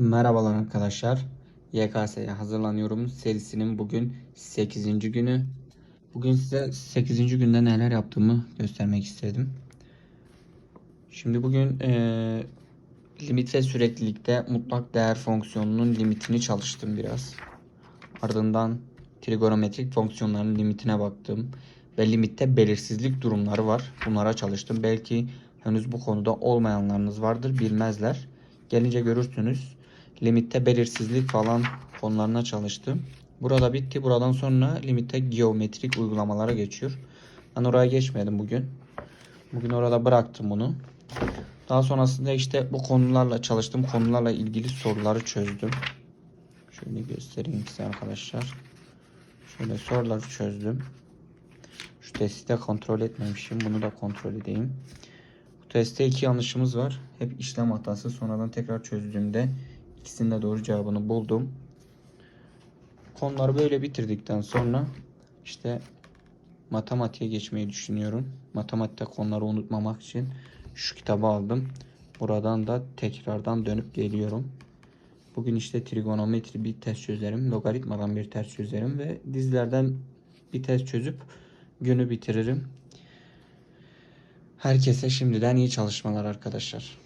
Merhabalar arkadaşlar. YKS'ye hazırlanıyorum. Serisinin bugün 8. günü. Bugün size 8. günde neler yaptığımı göstermek istedim. Şimdi bugün eee limit ve süreklilikte mutlak değer fonksiyonunun limitini çalıştım biraz. Ardından trigonometrik fonksiyonların limitine baktım. Ve limitte belirsizlik durumları var. Bunlara çalıştım. Belki henüz bu konuda olmayanlarınız vardır bilmezler. Gelince görürsünüz. Limitte belirsizlik falan konularına çalıştım. Burada bitti. Buradan sonra limitte geometrik uygulamalara geçiyor. Ben oraya geçmedim bugün. Bugün orada bıraktım bunu. Daha sonrasında işte bu konularla çalıştım. Konularla ilgili soruları çözdüm. Şöyle göstereyim size arkadaşlar. Şöyle soruları çözdüm. Şu testi de kontrol etmemişim. Bunu da kontrol edeyim. Bu testte iki yanlışımız var. Hep işlem hatası. Sonradan tekrar çözdüğümde ikisinin de doğru cevabını buldum. Konuları böyle bitirdikten sonra işte matematiğe geçmeyi düşünüyorum. Matematikte konuları unutmamak için şu kitabı aldım. Buradan da tekrardan dönüp geliyorum. Bugün işte trigonometri bir test çözerim. Logaritmadan bir test çözerim ve dizlerden bir test çözüp günü bitiririm. Herkese şimdiden iyi çalışmalar arkadaşlar.